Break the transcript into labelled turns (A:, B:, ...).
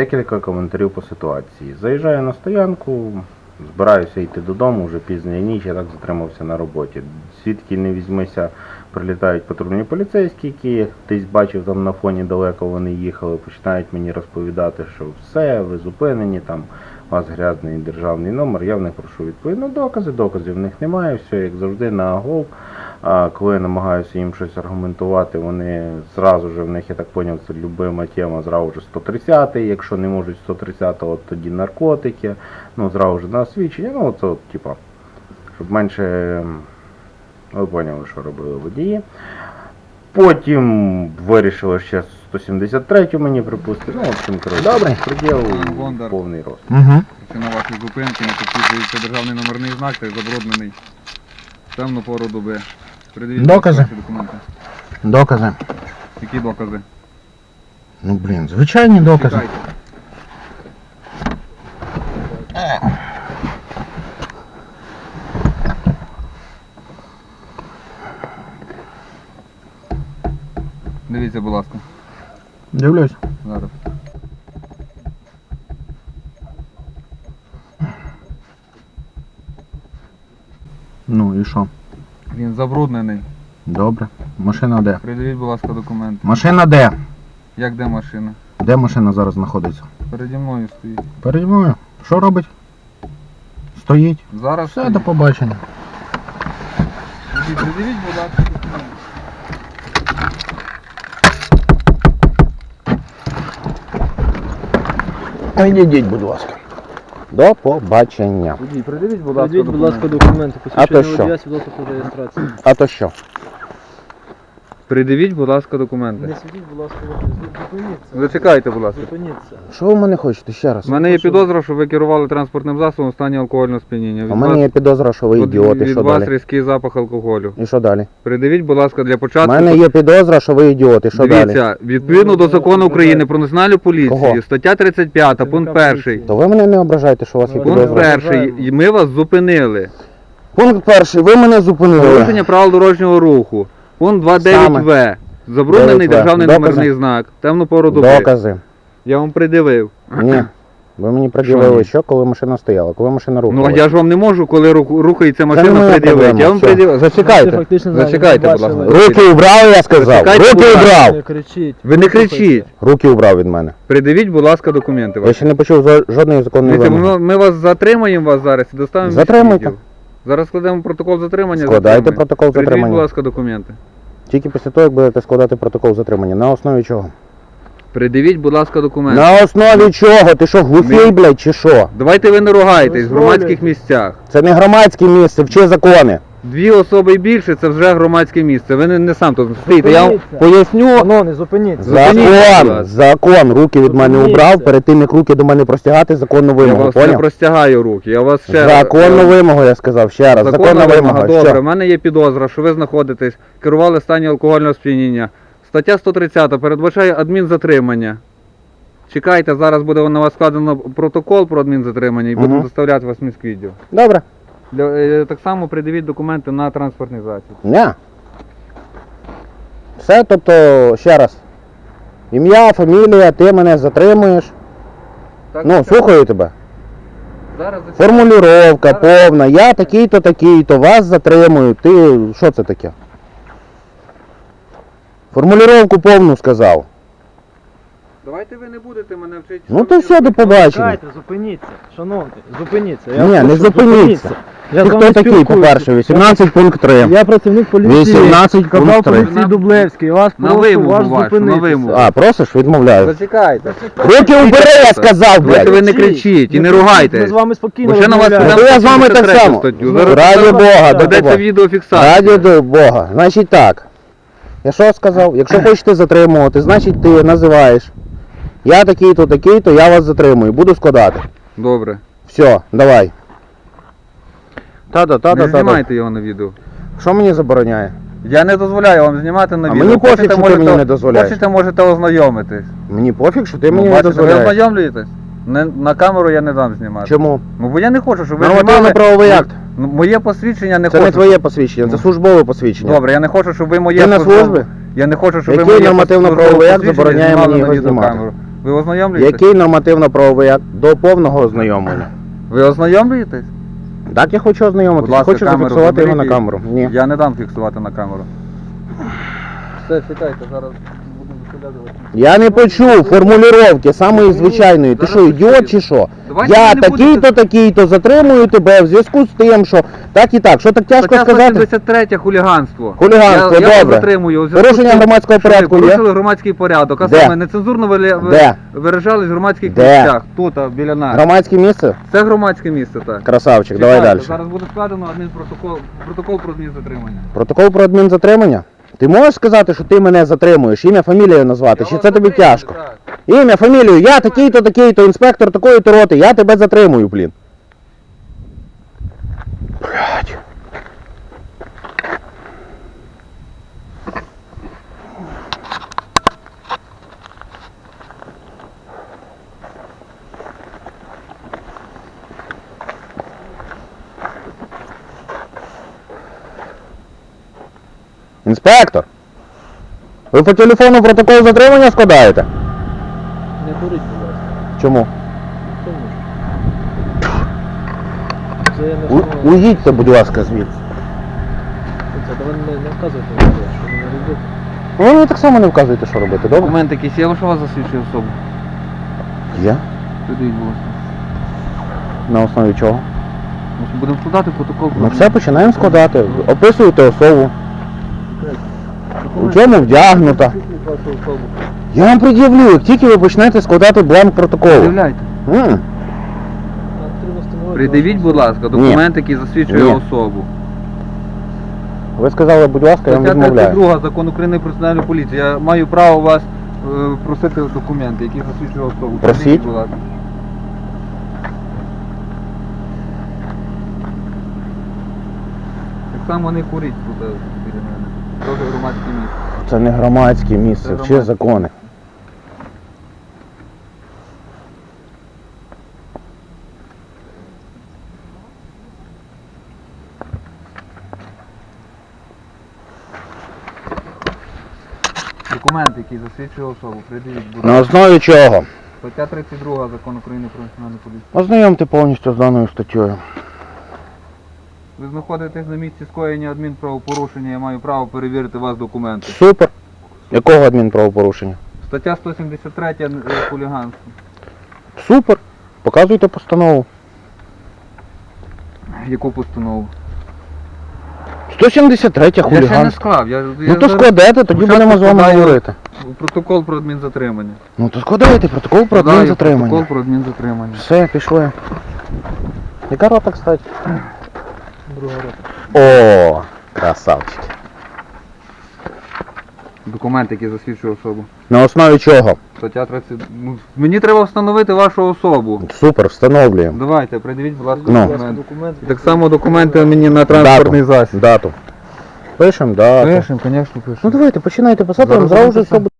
A: Декілька коментарів по ситуації. Заїжджаю на стоянку, збираюся йти додому, вже пізня ніч, я так затримався на роботі. Звідки не візьмися, прилітають патрульні поліцейські, які десь бачив там на фоні далеко вони їхали, починають мені розповідати, що все, ви зупинені, там у вас грязний державний номер, я в них прошу відповідно докази, доказів в них немає, все як завжди на гол. А коли я намагаюся їм щось аргументувати, вони зразу ж в них, я так поняв, це любима тема, зразу ж 130-й, якщо не можуть 130 от тоді наркотики, ну зразу ж на освічення, ну це от, типа, щоб менше ви поняли, що робили водії. Потім вирішили ще 173 мені припустити. Ну, в общем, коротше,
B: Добре.
A: приділ
C: Бондар.
A: повний рост.
B: Угу.
C: Причина вашої зупинки не підтверджується державний номерний знак та й забруднений в темну пору доби. Передивіть
B: Докази.
C: ваші документи.
B: Докази.
C: Які докази?
B: Ну блін, звичайні докази.
C: Чекайте. Дивіться, будь ласка,
B: Дивлюсь.
C: зараз.
B: Ну і що?
C: Він забруднений.
B: Добре. Машина де?
C: Придивіть, будь ласка, документи.
B: Машина де?
C: Як де машина?
B: Де машина зараз знаходиться?
C: Переді мною стоїть.
B: Переді мною. Що робить? Стоїть.
C: Зараз
B: Все,
C: стоїть.
B: до побачення.
C: Придивіть, будь ласка, документи.
B: Відійдіть, будь ласка. До побачення.
C: Придивіть, будь ласка, документи,
B: А то
D: посвідчення
B: що?
D: водія, свідоцтво про реєстрацію.
B: А то що?
C: Придивіть, будь ласка, документи.
D: Не світіть, будь ласка, зупиніться.
C: Зачекайте, будь ласка.
D: Зупиніться.
B: Що ви мене хочете ще раз?
C: У мене є підозра, що ви керували транспортним засобом у стані алкогольного сп'яніння.
B: У мене є підозра, що ви
C: від-
B: ідіоти.
C: від
B: Що
C: вас
B: далі?
C: різкий запах алкоголю.
B: І що далі?
C: Придивіть, будь ласка, для
B: У
C: початку.
B: мене є підозра, що ви ідіоти. Що далі?
C: Дивіться, відповідно до закону України про національну поліцію,
B: Кого?
C: стаття 35,
D: Це
C: пункт
D: яка
C: 1.
B: То ви мене не ображайте, що у вас є
D: Ну,
C: Пункт
B: підозра.
C: перший.
D: ображаємо.
C: Ми вас зупинили.
B: Пункт перший, ви мене зупинили.
C: Порушення правил дорожнього руху. Пункт 29В. Заборонений
B: 9В.
C: державний
B: Докази?
C: номерний знак. Темну пору доби.
B: Докази.
C: Я вам придивив.
B: Ні. Ви мені приділили, що коли машина стояла, коли машина
C: Ну а я ж вам не можу, коли рухається машина,
B: моя
C: придивити. Я вам.
D: Це
C: Зачекайте. Зачекайте, будь ласка.
B: Руки убрав, я сказав.
C: Зачекайте,
B: Руки убрав.
C: Ви не кричіть.
B: Руки убрав від мене.
C: Придивіть, будь ласка, документи
B: Я
C: ваші.
B: ще не почув жодної законної
C: Дивіться,
B: вимоги.
C: ми, ми вас затримаємо вас зараз і доставимо відділ. Зараз складемо протокол затримання.
B: Складайте протокол затримання.
C: Придіть, будь ласка, документи.
B: Тільки після того, як будете складати протокол затримання. На основі чого?
C: Придивіть, будь ласка, документи.
B: На основі чого? Ти що, глухий,
C: Ми-
B: блядь, чи що?
C: Давайте ви не ругайтесь в громадських місцях.
B: Це не громадське місце, вчи закони.
C: Дві особи і більше це вже громадське місце. Ви не, не сам тут стоїте. Я вам
D: Зупиніться.
C: поясню.
D: Шановний, зупиніться.
C: Зупиніться,
B: Закон, закон, руки від мене
D: Зупиніться.
B: убрав, перед тим як руки до мене простягати, законну
C: Я
B: вимогу,
C: вас не
B: поняв?
C: простягаю руки. Я вас ще
B: Законну вимогу, я сказав, ще раз. Законна вимога,
C: Добре, в
B: що?
C: мене є підозра, що ви знаходитесь, керували в стані алкогольного сп'яніння. Стаття 130 передбачає адмінзатримання. Чекайте, зараз буде на вас складено протокол про адмінзатримання і
B: Мгм.
C: будемо доставляти вас в міськвідділ.
B: Добре.
C: Е, так само придивіть документи на транспортний засіб.
B: Ня. Все, тобто, ще раз. Ім'я, фамілія, ти мене затримуєш.
C: Так,
B: Ну,
C: все.
B: слухаю тебе.
C: Зараз зачекайте.
B: Формулювання
C: Зараз.
B: повна, я такий-то, такий-то, вас затримую. Ти що це таке? Формулювання повну сказав.
C: Давайте ви не будете мене вчити.
B: Ну то все, до побачення.
D: Чекайте, зупиніться. Шановний, зупиніться.
B: Ні,
D: вас
B: не
D: прошу,
B: зупиніться.
D: Я
B: Ти
D: з вами
B: хто такий,
D: спілкуюся.
B: по-перше? 18 пункт 3.
D: Я працівник поліції.
B: 18 пункт 3.
D: поліції Дублевський. Вас
C: на
D: прошу
C: вимогу
D: вас
C: вашу, на
D: зупинитися.
C: вимогу.
B: А, просиш, відмовляю.
C: Зачекайте.
B: Руки убери, я сказав,
C: Давайте ви
B: блядь.
C: не кричіть і не
D: Ми
C: ругайтесь.
D: з вами спокійно
C: Бо ще на вас
D: розмовляємо.
B: Ну, я з вами так
C: 73
B: само.
C: статтю. Зараз
B: Раді Бога, до
C: ведеться
B: побачення.
C: відеофіксація.
B: Раді до Бога. Значить так. Я що сказав? Якщо хочете затримувати, значить ти називаєш. Я такий-то, такий-то, я вас затримую. Буду складати.
C: Добре.
B: Все, давай. Та-та,
C: Не
B: та-та, та
C: знімайте його на відео.
B: Що мені забороняє?
C: Я не дозволяю вам знімати на
B: А
C: відео.
B: мені пофіг,
C: Хочете,
B: що ти
C: можете-
B: мені не дозволяєш.
C: Хочете, можете ознайомитись.
B: Мені пофіг, що ти
C: Ну,
B: мені не
C: бачите, Ви
B: дозволяєш.
C: ознайомлюєтесь? Не, на камеру я не дам знімати.
B: Чому?
C: Ну бо я не хочу, щоб ви знімали.
B: Нормативно-правовий акт.
C: Ну, Моє посвідчення не
B: Це
C: хочу.
B: не твоє посвідчення, це
C: Ну.
B: службове посвідчення.
C: Добре, я не хочу, щоб ви моє
B: Ти на службі?
C: Я не хочу, щоб
B: Який
C: ви моє
B: нормативно-правовий акт забороняє
C: знімали
B: мені
C: на
B: його знімати?
C: відеокамеру. Ви ознайомлюєтесь?
B: Який нормативно-правовий акт? До повного ознайомлення.
C: Ви ознайомлюєтесь?
B: Так, я хочу
C: Будь
B: ознайомитися.
C: ласка,
B: Хочу
C: камеру
B: зафіксувати його на
C: заберіть
B: камеру. Ні.
C: Я не дам фіксувати на камеру. Все, чекайте, зараз.
B: Я не почув формулювання самої звичайної. Ти що, ідіот чи що?
C: Давайте
B: Я
C: ви не
B: такий-то,
C: будете-
B: такий-то затримую тебе в зв'язку з тим, що так і так. Що так тяжко
C: Стаття
B: сказати?
C: 173 хуліганство.
B: Хуліганство,
C: я, я вас
B: добре.
C: затримую. у зв'язку
B: Порушення
C: з тим,
B: громадського
C: що ви
B: порядку є?
C: Порушили громадський порядок, а
B: Де?
C: саме нецензурно ви, ви,
B: Де?
C: виражались в громадських
B: Де?
C: місцях. Тут, а, біля нас.
B: Громадське місце?
C: Це громадське місце, так.
B: Красавчик, давай
C: Чекайте,
B: далі.
C: Зараз буде складено адмінпротокол протокол про адмінзатримання.
B: Протокол про адмінзатримання? Ти можеш сказати, що ти мене затримуєш, ім'я, фамілію назвати, чи це тобі тяжко? Ім'я, фамілію, я такий-то, такий-то, інспектор такої-то роти, я тебе затримую, блін. Блядь. Інспектор! Ви по телефону протокол затримання складаєте?
D: Не куріть, будь ласка.
B: Чому?
D: Тому що. Це я не
B: У,
D: встановлю.
B: уїдьте, будь ласка, звідси.
D: Це давай не, не вказуйте мені, що мене робити.
B: Ви мені так само не вказуєте, що робити, добре?
C: Документ якийсь є, що вас засвідчує особу?
B: Є.
C: Придивіть, будь ласка.
B: На основі чого?
C: Будемо складати протокол про
B: Ну все, починаємо складати. Описуєте особу. У чому вдягнута? Я вам пред'явлю, як тільки ви почнете складати бланк протоколу. М,
C: Придивіть, будь ласка, документ, який засвідчує
B: Ні.
C: особу.
B: Ви сказали, будь ласка, я вам
C: Стаття
B: відмовляю.
C: 32 закон України про національну поліцію. Я маю право у вас е, просити документи, які засвідчують особу.
B: Просіть.
C: Придивіть, будь ласка. Так само не куріть тут е, біля мене. Теж громадське місце.
B: Це не громадське місце,
C: Це
B: вчи закони.
C: Документ, який засвідчує особу, придивіть, будь
B: На
C: ласка.
B: основі чого?
C: Стаття 32 закон України про національну поліцію.
B: Ознайомте повністю з даною статтею.
C: Ви знаходитесь на місці скоєння адмінправопорушення, я маю право перевірити вас документи.
B: Супер. Якого адмінправопорушення?
C: Стаття 173 е, хуліганство.
B: Супер. Показуйте постанову.
C: Яку постанову?
B: 173
C: Я ще не склав. Я, я
B: Ну то
C: зараз
B: складете, тоді
C: спочатку
B: будемо з вами
C: складаю
B: говорити.
C: Протокол про адмінзатримання.
B: Ну то складайте протокол про
C: Складаю
B: адмінзатримання.
C: Протокол про адмінзатримання.
B: Все, пішли. Яка рота, кстати?
D: Друга рота.
B: О, красавчик.
C: Документ, який засвідчує особу.
B: На основі чого?
C: Стаття 30. Ну, Мені треба встановити вашу особу.
B: Супер, встановлюємо.
C: Давайте, придивіть, будь ласка,
B: Ну.
C: Документ.
D: документ.
C: Так само документи мені на транспортний засіб.
B: Дату. Пишемо дату.
C: Пишемо, звісно, пишемо.
B: Ну давайте, починайте писати,
C: Зараз
B: вам зразу все буде.